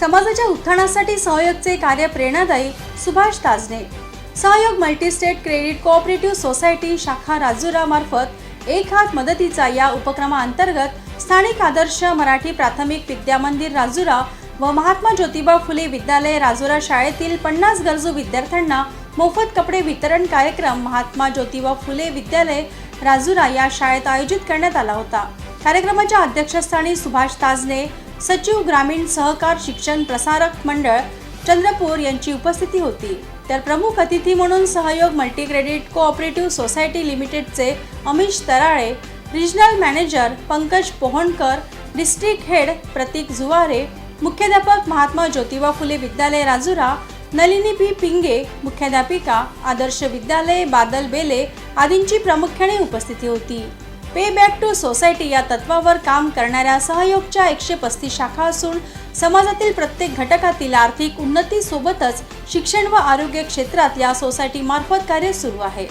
समाजाच्या उत्थानासाठी सहयोगचे कार्य प्रेरणादायी सुभाष ताजने सहयोग मल्टीस्टेट क्रेडिट कोऑपरेटिव्ह सोसायटी शाखा राजुरा मार्फत एक हात मदतीचा या उपक्रमाअंतर्गत स्थानिक आदर्श मराठी प्राथमिक विद्यामंदिर राजुरा व महात्मा ज्योतिबा फुले विद्यालय राजुरा शाळेतील पन्नास गरजू विद्यार्थ्यांना मोफत कपडे वितरण कार्यक्रम महात्मा ज्योतिबा फुले विद्यालय राजुरा या शाळेत आयोजित करण्यात आला होता. कार्यक्रमाच्या अध्यक्षस्थानी सुभाष ताजने सचिव ग्रामीण सहकार शिक्षण प्रसारक मंडळ चंद्रपूर यांची उपस्थिती होती. तर प्रमुख अतिथी म्हणून Sahayog multi credit cooperative society लिमिटेडचे Amish Tarale regional manager Pankaj Pohankar district head Prateek Juware मुख्याध्यापक महात्मा ज्योतिबा फुले विद्यालय राजुरा नलिनी पी पिंगे मुख्याध्यापिका आदर्श विद्यालय बादल बेले आदींची प्रामुख्याने उपस्थिती होती. पे बॅक टू सोसायटी या तत्वावर काम करणाऱ्या सहयोगच्या एकशे पस्तीस शाखा असून समाजातील प्रत्येक घटकातील आर्थिक उन्नतीसोबतच शिक्षण व आरोग्य क्षेत्रात या सोसायटीमार्फत कार्य सुरू आहे.